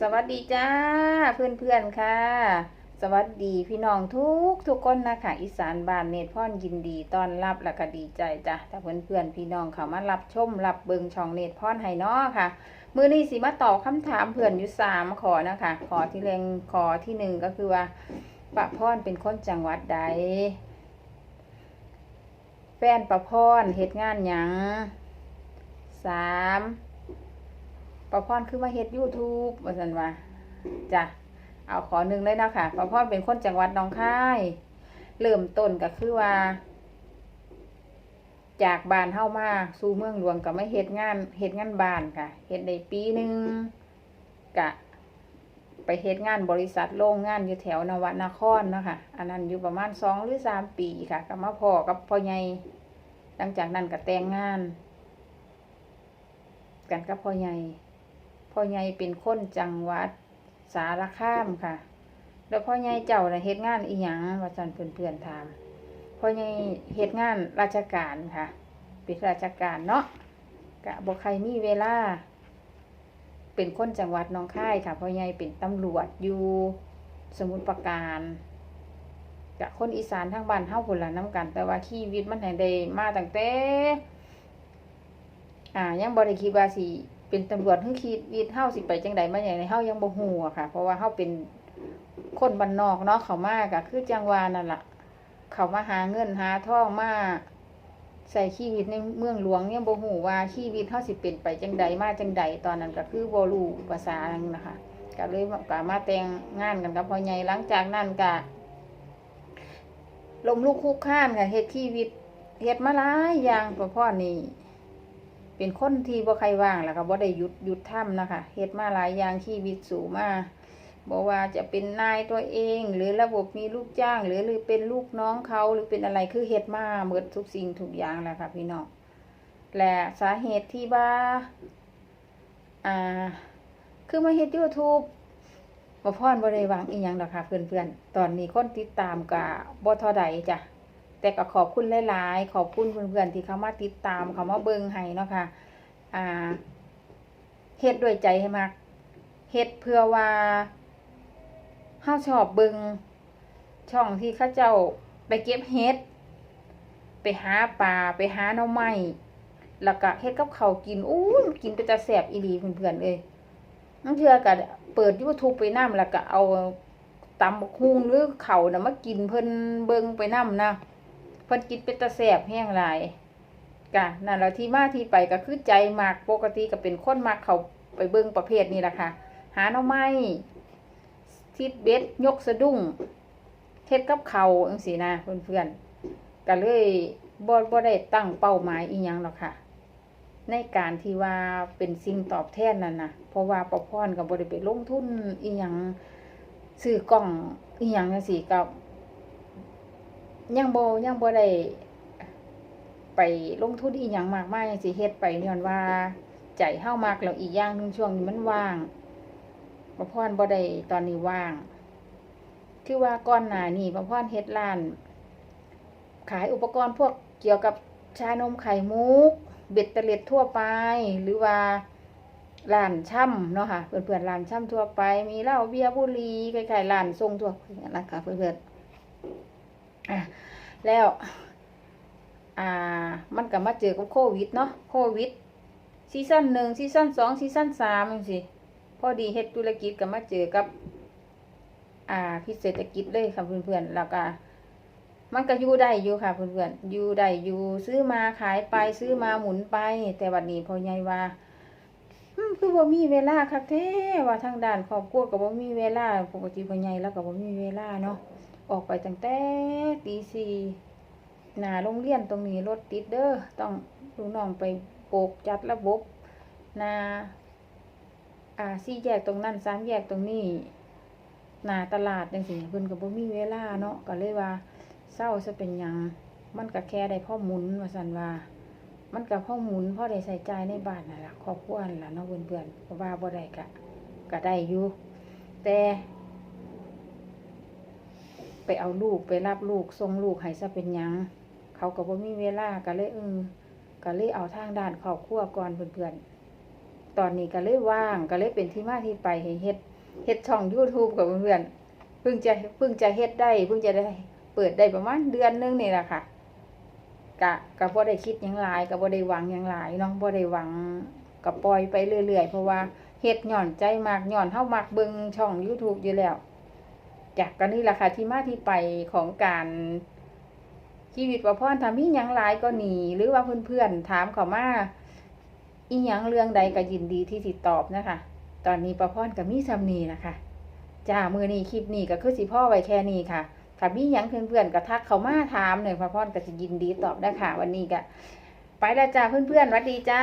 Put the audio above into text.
สวัสดีจ้าเพื่อนเพื่อนๆค่ะ สวัสดีพี่น้องทุกทุกคนนะคะอีสานบ้านเนตรพ่อนยินดีต้อนรับและก็ดีใจจ้ะแต่เพื่อนเพื่อนๆพี่น้องเขามารับชมรับเบิงช่องเนตรพ่อนไฮนอค่ะ มือนี้สิมาตอบคำถามเพื่อนอยู่สามขอนะคะขอที่เรงขอที่หนึ่งก็คือว่าปะพ่อนเป็นคนจังหวัดใดแฟนประพ่อนเฮ็ดงานหยังสาม ปะพ่อนคือมาเฮ็ดยูทูบว่าสันว่าจ้ะเอาขอหนึ่งเลยนะค่ะปะพ่อนเป็นคนจังหวัดหนองคาย เริ่มต้นก็คือว่า จากบ้านเฮามาสู่เมืองหลวงก็ไม่เฮ็ดงานเฮ็ดงานบ้านค่ะเฮ็ดได้ปีหนึ่งกะ ไปเฮ็ดงานบริษัทโรงงานอยู่แถวนวนครเนาะค่ะอันนั้นอยู่ประมาณสองหรือสามปีค่ะก็มาพ่อกับพ่อใหญ่หลังจากนั้นก็แต่งงาน กันกับพ่อใหญ่ พ่อใหญ่เป็นคนจังหวัดสารคามค่ะ แล้วพ่อใหญ่เจ้าน่ะเฮ็ดงานอีหยังว่าจันเพื่อนๆถามพ่อใหญ่เฮ็ดงานราชการค่ะเป็นราชการเนาะกะบ่ใครมีเวลา เป็นคนจังหวัดหนองคายค่ะพ่อใหญ่เป็นตำรวจอยู่สมุทรปราการกะคนอีสานทางบ้านเฮาพุ่นละน้ำกัน แต่ว่าชีวิตมันแห่งใดมาตั้งแต่อ่ายังบ่ได้คิดว่าสิ เป็นตำรวจคือคิดวิตเฮาสิไปจังใดมาอย่างไรเฮายังบ่ฮู้อะค่ะ เพราะว่าเฮาเป็นคนบ้านนอกเนาะเขามากะคือจังหวานั่นล่ะ เขามาหาเงินหาทองมาใส่ชีวิตในเมืองหลวงยังบ่ฮู้ว่าชีวิตเฮาสิเป็นไปจังใดมาจังใดตอนนั้นก็คือบ่รู้ภาษาหยังนะคะก็เลยก็มาแต่งงานกันกับพ่อใหญ่หลังจากนั้นก็ลมลูกคุกข้านค่ะเฮ็ดชีวิตเฮ็ดมาหลายอย่างพ่อพ่อนี่ เป็นคนที่บ่ใครว่างแล้วก็บ่ได้หยุดหยุดทำนะคะเฮ็ดมาหลายอย่างชีวิตสู่มาบ่ว่าจะเป็นนายตัวเอง หรือระบบมีลูกจ้าง หรือหรือเป็นลูกน้องเขาหรือเป็นอะไรคือเฮ็ดมาหมดทุกสิ่งทุกอย่างแหละค่ะพี่น้องและสาเหตุที่ว่าอ่า คือมาเฮ็ด YouTube บ่พรบ่ได้วังอีหยังดอกค่ะเพื่อนๆ ตอนนี้คนติดตามก็บ่เท่าใดจ้ะ แต่ก็ขอบคุณหลายๆ ขอบคุณเพื่อนๆที่เขามาติดตามเขามาเบิ่งให้เนาะค่ะอ่าเฮ็ดด้วยใจให้มากเฮ็ดเพื่อว่าเฮาชอบเบิ่งช่องที่เขาเจ้าไปเก็บเฮ็ด ไปหาปลาไปหาหน่อไม้แล้วก็เฮ็ดกับเขากินอู้กินไปจะแซ่บอีหลีเพื่อนๆเอ้ยนั่นเทื่อก็เปิด YouTube ไปนํแล้วก็เอาตำบักหุ่งหรือเข้าวน่ะมากินเพิ่นเบิ่งไปนํนะ พิ่นกินเป็นตะแสบแห้งหลายกะนั่นแหละที่มาที่ไปก็คือใจมากปกติก็เป็นคนมักเขาไปเบิ่งประเภทนี้แหละค่ะ หาหน่อไม้ทิดเบ็ดยกสะดุ้งเฮ็ดกับเขาวจังซี่นะเพื่อนๆก็เลยบ่บ่ได้ตั้งเป้าหมายอีหยังหรอกค่ะ ในการที่ว่าเป็นสิ่งตอบแทนนั่นนะเพราะว่าประพรก็บ่ได้ไปลงทุนอีหยังซื้อกล้องอีหยังจังซี่ก็ ยังโบยังโบได้ไปลงทุนอีหยังมากมายสิเฮ็ดไปย้อนว่า ใจเฮามากแล้วอีกอย่างหนึงช่วงนี้มันว่างบ่พรบ่ได้ตอนนี้ว่าง คือว่าก่อนหนานี้บ่พรเฮ็ดร้าน ขายอุปกรณ์พวกเกี่ยวกับชานมไข่มุก เบ็ดเตล็ดทั่วไป หรือว่าร้านช่ำเนาะค่ะเพื่อนๆร้านช่ำทั่วไป มีเหล้าเบียร์บุหรี่คล้ายๆร้านทรงทั่วไปนะคะเพื่อนๆอะ แล้วอ่ามันก็มาเจอกับโควิดเนาะโควิดซีซั่นหนึ่งซีซั่นสองซีซั่นสามจังซี่พอดีเฮ็ดธุรกิจก็มาเจอกับ อ่าพิเศรษฐกิจเลยค่ะเพื่อนๆแล้วก็มันก็อยู่ได้อยู่ค่ะเพื่อนๆอยู่ได้อยู่ซื้อมาขายไปซื้อมาหมุนไป แต่วันนี้พอใหญ่ว่าอืมคือบ่มีเวลาคักแท้ว่าทางด้านครอบครัวก็บ่มีเวลาปกติพอใหญ่แล้วก็บ่มีเวลาเนาะ ออกไปตั้งแต่ตีสี่หนาโรงเรียนตรงนี้รถติดเด้อต้องลูกน้องไปโปกจัดระบบหนาอ่าสี่แยกตรงนั้นสามแยกตรงนี้หนาตลาดจังซี่เพิ่นก็บ่มีเวลาเนาะก็เลยว่าเศร้าซะเป็นยังมันก็แค่ได้พ่อหมุนว่าซั่นว่า มันก็พ่อหมุนพ่อได้ใส่ใจในบ้านนั่นล่ะครอบครัวนั่นล่ะเนาะเพื่อนๆเพราะว่าบ่ได้ก็ก็ได้อยู่แต่ ไปเอาลูกไปรับลูกส่งลูกให้ซะเป็นยัง เขาก็บ่มีเวลาก็เลยเออก็เลยเอาทางด้านครอบครัวก่อนเพื่อนๆ ตอนนี้ก็เลยว่างก็เลยเป็นที่มาที่ไปเฮ็ดเฮ็ดช่อง YouTube กับเพื่อนๆเพิ่งจะเพิ่งจะเฮ็ดได้เพิ่งจะได้เปิดได้ประมาณเดือนนึงนี่แหละค่ะกะก็บ่ได้คิดยังหลายก็บ่ได้หวังยังหลายเนาะบ่ได้หวังก็ปล่อยไปเรื่อยๆ เพราะว่าเฮ็ดหย่อนใจมากหย่อนเฮามักเบิ่งช่อง YouTube อยู่แล้ว จากก็นี่แหละค่ะที่มาที่ไปของการชีวิตว่าพ่อทำมีหยังหลายก็หนีหรือว่าเพื่อนๆถามเขามาอีหยังเรื่องใดก็ยินดีที่ติดตอบนะคะ ตอนนี้ประพรกับมีซัมนีนะคะจ้ามือนี้คลิปนี้ก็คือสิพ่อไว้แค่นี้ค่ะถ้ามีหยังเพื่อนๆก็ทักเขามาถามหน่อยประพรก็จะยินดีตอบได้ค่ะ วันนี้ก็ไปแล้วจ้าเพื่อนๆสวัสดีจ้า